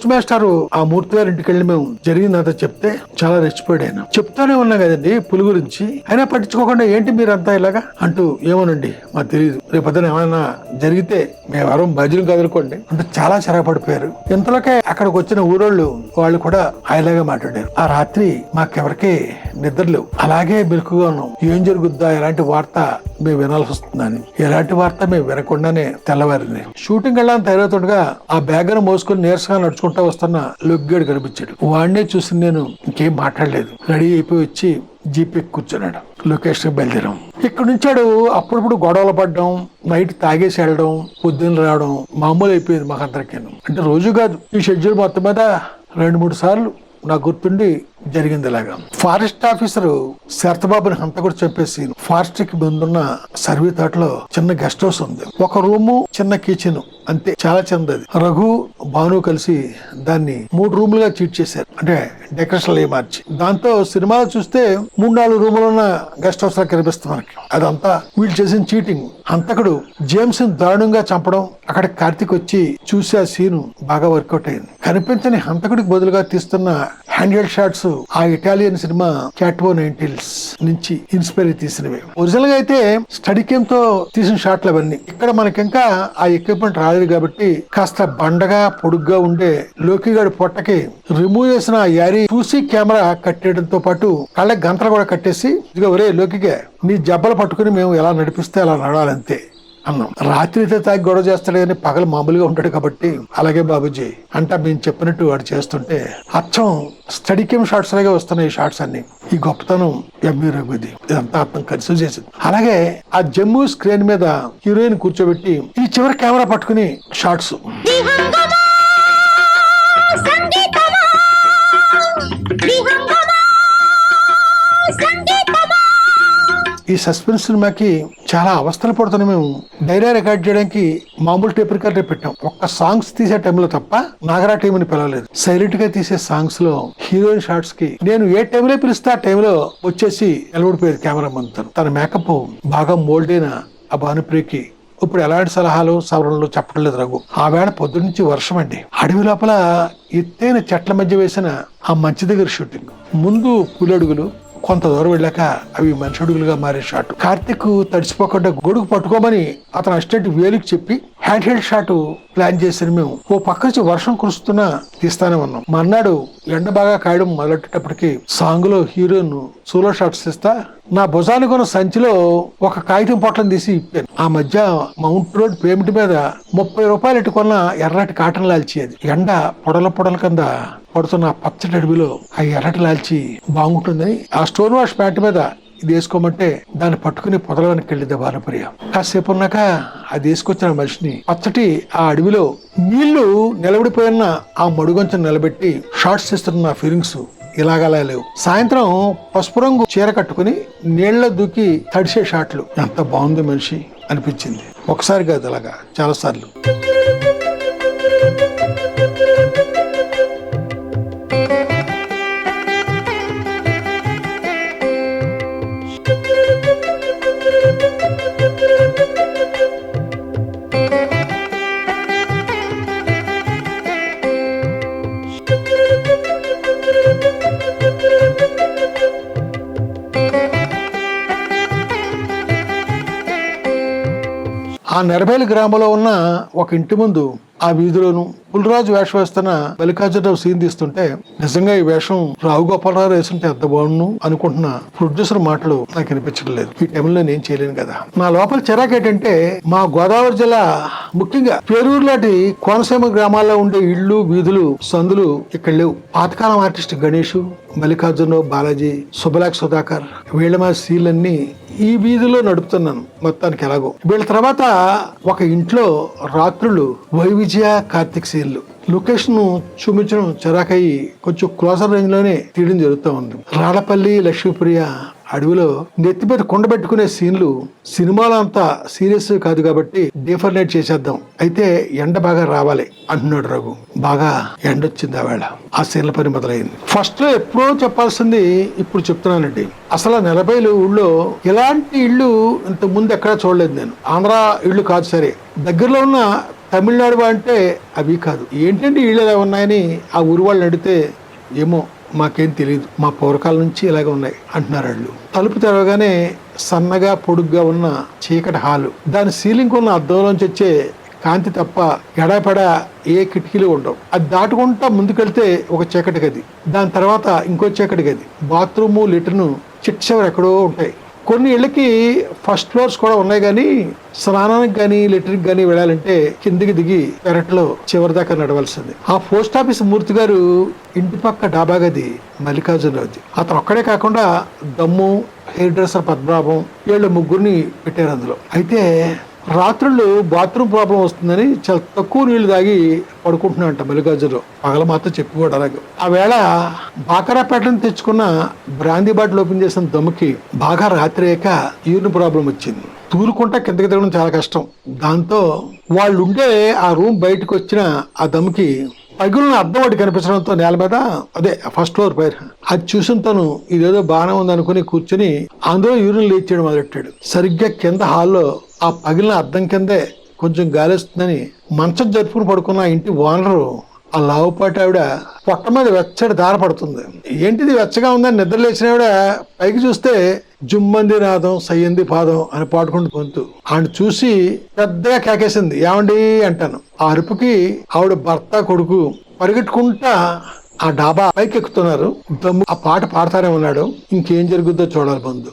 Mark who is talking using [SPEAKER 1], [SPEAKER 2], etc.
[SPEAKER 1] Post master ఆ మూర్తి గారి ఇంటికి వెళ్ళి మేము జరిగిందంతా చెప్తే చాలా రెచ్చిపోయాడు ఆయన. చెప్తానే ఉన్నా కదండి పులి గురించి. అయినా పట్టించుకోకుండా ఏంటి మీరంతా ఇలాగా? అంటూ ఏమోనండి మాకు తెలియదు రేపొద్దున ఏమైనా జరిగితే మేము ఎవరం బజులు కదులుకోండి అంటే చాలా చిరపడిపోయారు ఇంతలోకే అక్కడికి వచ్చిన ఊరోళ్ళు వాళ్ళు కూడా ఆయలాగా మాట్లాడారు. ఆ రాత్రి మాకెవరికి నిద్రలేవు. అలాగే మెలకుగా ఉన్నాం. ఏం జరుగుద్దా? ఎలాంటి వార్త మేము వినాల్సి వస్తుందని. ఎలాంటి వార్త మేము వినకుండానే తెల్లవారింది. షూటింగ్ వెళ్ళాలని తయారవుతుండగా ఆ బ్యాగ్ మోసుకొని నీరసంగా నడుచుకుంటా వస్తున్న లొగ్గాడు కనిపించాడు. వాడినే చూసి నేను ఇంకేం మాట్లాడలేదు. రెడీ అయిపోయి వచ్చి జీప్ ఎక్కి కూర్చున్నాడు. లొకేషన్ బయలుదేరాం. ఇక్కడ నుంచాడు అప్పుడప్పుడు గొడవలు పడడం నైట్ తాగేసి వెళ్ళడం పొద్దున్న రావడం మామూలు అయిపోయింది మాకందరికీ అంటే రోజు కాదు. ఈ షెడ్యూల్ మొత్తం మీద రెండు మూడు సార్లు నాకు గుర్తుండి జరిగింది ఇలాగా ఫారెస్ట్ ఆఫీసర్ శరతబాబుని హంతకుడు చెప్పేసి ఫారెస్ట్కి ముందున్న సర్వీ తోటలో చిన్న గెస్ట్ హౌస్ ఉంది. ఒక రూము చిన్న కిచెన్ అంతే చాలా చిన్నది. రఘు భాను కలిసి దాన్ని మూడు రూములుగా చీట్ చేశారు. అంటే డెకరేషన్ అయ్యి మార్చి. దాంతో సినిమాలు చూస్తే మూడు నాలుగు రూములు ఉన్న గెస్ట్ హౌస్ లా కనిపిస్తుంది మనకి. అదంతా వీళ్ళు చేసిన చీటింగ్ హంతకుడు జేమ్స్ దారుణంగా చంపడం అక్కడ కార్తీక్ వచ్చి చూసి ఆ సీన్ బాగా వర్కౌట్ అయింది. కనిపించని హంతకుడికి బదులుగా తీస్తున్న హండ్రెడ్ షాట్స్ ఆ Italian cinema cat o' nine tails నుంచి ఇన్స్పైర్ అయి తీసినవి. ఒరిజినల్గా అయితే స్టడీ కేమ్తో తీసిన షాట్లు అవన్నీ. ఇక్కడ మనకి ఇంకా ఆ ఎక్విప్మెంట్ రాలేదు కాబట్టి కాస్త బండగా పొడుగ్గా ఉండే లోకిగాడి పొట్టకి రిమూవ్ చేసిన ఆ యారీ చూసి కెమెరా కట్టేయడంతో పాటు కళ్ళకి గంతలు కూడా కట్టేసి ఇదిగో ఒరే లోకిగా నీ జబ్బలు పట్టుకుని మేము ఎలా నడిపిస్తే అలా నడాలంతే అన్నాం. రాత్రి అయితే తాగి గొడవ చేస్తాడు కానీ పగలు మామూలుగా ఉంటాడు కాబట్టి అలాగే బాబుజీ అంట మేము చెప్పినట్టు వాడు చేస్తుంటే అచ్చం స్టడీ షార్ట్స్ లాగే వస్తున్నాయి ఈ షార్ట్స్ అన్ని. ఈ గొప్పతనం ఎంబీ రఘుది ఇదంతా అర్థం కలిసి చేసింది. అలాగే ఆ జమ్మూ స్క్రీన్ మీద హీరోయిన్ కూర్చోబెట్టి ఈ చివరి కెమెరా పట్టుకుని షార్ట్స్ ఈ సస్పెన్స్ సినిమాకి చాలా అవస్థలు పడుతున్నాం మేము డైరీ రికార్డ్ చేయడానికి మామూలు టేప్ రికార్డే పెట్టాం. ఒక్క సాంగ్స్ తీసే టైంలో తప్ప నాగరా టీంని పిలవలేదు. సైలెంట్గా తీసే సాంగ్స్లో హీరోయిన్ షార్ట్స్కి నేను ఏ టైంలో పిలిస్తే ఆ టైంలో వచ్చేసి నిలబడిపోయేది కెమెరా మంత్ తన మేకప్ బాగా మోల్డ్ అయిన ఆ భానుప్రియకి ఇప్పుడు ఎలాంటి సలహాలు సవరణలు చెప్పడం లేదు రఘు. ఆ వేళ పొద్దున్నుంచి వర్షం అండి. అడవి లోపల ఎత్తైన చెట్ల మధ్య వేసిన ఆ మంచి దగ్గర షూటింగ్. ముందు పులడుగులు కొంత దూరం వెళ్ళాక అవి మనుషుడుగులుగా మారే షాట్ కార్తిక్ తడిసిపోకుండా గొడుగు పట్టుకోమని అతను అసిస్టెంట్ వేలుకి చెప్పి హ్యాండ్ హెల్డ్ షాట్ ప్లాన్ చేసిన మేము. ఓ పక్క నుంచి వర్షం కురుస్తున్నా తీస్తానే ఉన్నాం. మర్నాడు ఎండ బాగా కాయడం మొదలెట్టేటప్పటికి సాంగ్లో హీరోయిన్ సోలో షాట్స్ ఇస్తా నా భుజానికి ఉన్న సంచిలో ఒక కాగితం పొట్లం తీసి ఇప్పాను ఆ మధ్య మౌంట్ రోడ్ పేమెంట్ మీద ముప్పై రూపాయలు ఎట్టుకున్న ఎర్రటి కాటన్ లాల్చి అది. ఎండ పొడల పొడల కింద పడుతున్న పచ్చటి అడవిలో ఆ ఎర్రటి లాల్చి బాగుంటుందని ఆ స్టోన్ వాష్ ప్యాంట్ మీద ఇది వేసుకోమంటే దాన్ని పట్టుకుని పొదలవనికి వెళ్ళింది బాలప్రియ కాసేపు ఉన్నాక అది వేసుకొచ్చిన మనిషిని పచ్చటి ఆ అడవిలో నీళ్ళు నిలబడిపోయిన ఆ మడుగొంచెం నిలబెట్టి షార్ట్స్ ఇస్తున్న ఫీలింగ్స్ ఇలాగలా లేవు. సాయంత్రం పసుపు రంగు చీర కట్టుకుని నీళ్ళ దూకి తడిసే షాట్లు. ఎంత బాగుంది మనిషి అనిపించింది. ఒకసారి కాదు అలాగా చాలా ఆ నెరబేలి గ్రామంలో ఉన్న ఒక ఇంటి ముందు ఆ వీధిలోను పులిరాజు వేషం వేస్తున్న మల్లికార్జునరావు సీన్ తీస్తుంటే నిజంగా ఈ వేషం రావు గోపాలరావు వేసుంటే ఎంత బాగుండు అనుకుంటున్న ప్రొడ్యూసర్ మాటలు నాకు వినిపించడం లేదు. ఈ టైంలో నేను చేయలేను కదా. నా లోపల చిరాకు ఏంటంటే మా గోదావరి జిల్లా ముఖ్యంగా పేరూరు లాంటి కోనసీమ గ్రామాల్లో ఉండే ఇళ్ళు వీధులు సందులు ఇక్కడ లేవు. పాతకాలం ఆర్టిస్ట్ గణేష్ మల్లికార్జునరావు బాలాజీ సుబలాక్ సుధాకర్ వీళ్ళ మా సీలన్నీ ఈ వీధిలో నడుపుతున్నాను మొత్తానికి ఎలాగో. వీళ్ళ తర్వాత ఒక ఇంట్లో రాత్రులు వైవిధ్య విజయ కార్తిక్ సీన్లు. లొకేషన్ చూపించడం చిరాకయ్యి కొంచెం క్లోజర్ రేంజ్లోనే తీయడం జరుగుతూ ఉంది. రాళ్ళపల్లి లక్ష్మీప్రియ అడవిలో నెత్తి మీద కొండ పెట్టుకునే సీన్లు సినిమాలో అంతా సీరియస్ కాదు కాబట్టి డిఫర్నేట్ చేసేద్దాం. అయితే ఎండ బాగా రావాలి అంటున్నాడు రఘు. బాగా ఎండ వచ్చింది ఆ ఆ సీన్ల పని మొదలైంది. ఫస్ట్లో ఎప్పుడో చెప్పాల్సింది ఇప్పుడు చెప్తున్నానండి. అసలు ఆ నలభైలు ఊళ్ళో ఇలాంటి ఇళ్ళు ఇంత ముందు ఎక్కడా చూడలేదు నేను. ఆంధ్ర ఇళ్ళు కాదు సరే. దగ్గరలో ఉన్న తమిళనాడు అంటే అవి కాదు. ఏంటంటే వీళ్ళు ఎలా ఉన్నాయని ఆ ఊరు వాళ్ళు అడిగితే ఏమో మాకేం తెలియదు మా పూర్వకాల నుంచి ఇలాగ ఉన్నాయి అంటున్నారు వాళ్ళు. తలుపు తెరవగానే సన్నగా పొడుగ్గా ఉన్న చీకటి హాలు. దాని సీలింగ్ ఉన్న అద్దంలోంచి వచ్చే కాంతి తప్ప ఎడాపెడా ఏ కిటికీలు ఉండవు. అది దాటుకుంటా ముందుకెళ్తే ఒక చీకటి గది. దాని తర్వాత ఇంకో చీకటి గది. బాత్రూము లిటర్ను చిట్చవరు ఎక్కడో ఉంటాయి. కొన్ని ఇళ్ళకి ఫస్ట్ ఫ్లోర్స్ కూడా ఉన్నాయి కానీ స్నానానికి కానీ లెటర్కి కానీ వెళ్ళాలంటే కిందికి దిగి పెరట్లో చివరి దాకా నడవలసింది. ఆ పోస్ట్ ఆఫీస్ మూర్తి గారు ఇంటి పక్క డాబా గది మల్లికార్జునరావుది. అతను ఒక్కడే కాకుండా దమ్ము హెయిర్ డ్రెస్సర్ పద్మనాభం వీళ్ళ ముగ్గురిని పెట్టారు అందులో. అయితే రాత్రులు బాత్రూమ్ ప్రాబ్లం వస్తుందని చాలా తక్కువ నీళ్ళు తాగి పడుకుంటున్నాడంట మల్లికార్జునరావు పగల మాత్రం చెప్పుకోవడం అలాగే. ఆ వేళ బాకరాపేటను తెచ్చుకున్న బ్రాందీ బాటిల్ ఓపెన్ చేసిన దమ్ముకి బాగా రాత్రి అయ్యాక యూరిన్ ప్రాబ్లం వచ్చింది. తూలుకుంటా కిందకి దిగడం చాలా కష్టం. దాంతో వాళ్ళు ఉండే ఆ రూమ్ బయటకు వచ్చిన ఆ దమ్ముకి పగులను అద్దం ఒకటి కనిపించడంతో నేల మీద అదే ఫస్ట్ ఫ్లోర్ పైన. అది చూసిన తను ఇదేదో బాగానే ఉందనుకుని కూర్చుని అందులో యూరిన్ లేచేయడం మొదలెట్టాడు. సరిగ్గా కింద హాల్లో ఆ పగిలిన అద్దం కిందే కొంచెం గాలిస్తుందని మంచం జరుపుకుని పడుకున్న ఇంటి ఓనరు ఆ లావుపాటి ఆవిడ పొట్ట మీద వెచ్చడి దార పడుతుంది. ఏంటిది వెచ్చగా ఉందని నిద్ర లేచిన ఆవిడ పైకి చూస్తే జుమ్మంది నాదం సయ్యంది పాదం అని పాడుకుంటూ గొంతు. ఆవిడ చూసి పెద్దగా కేకేసింది. ఏమండి అంటాను. ఆ అరుపుకి ఆవిడ భర్త కొడుకు పరిగెట్టుకుంటా ఆ డాబా పైకి ఎక్కుతున్నారు దమ్ము ఆ పాట పాడతానే ఉన్నాడు ఇంకేం జరుగుద్దో చూడాలి ముందు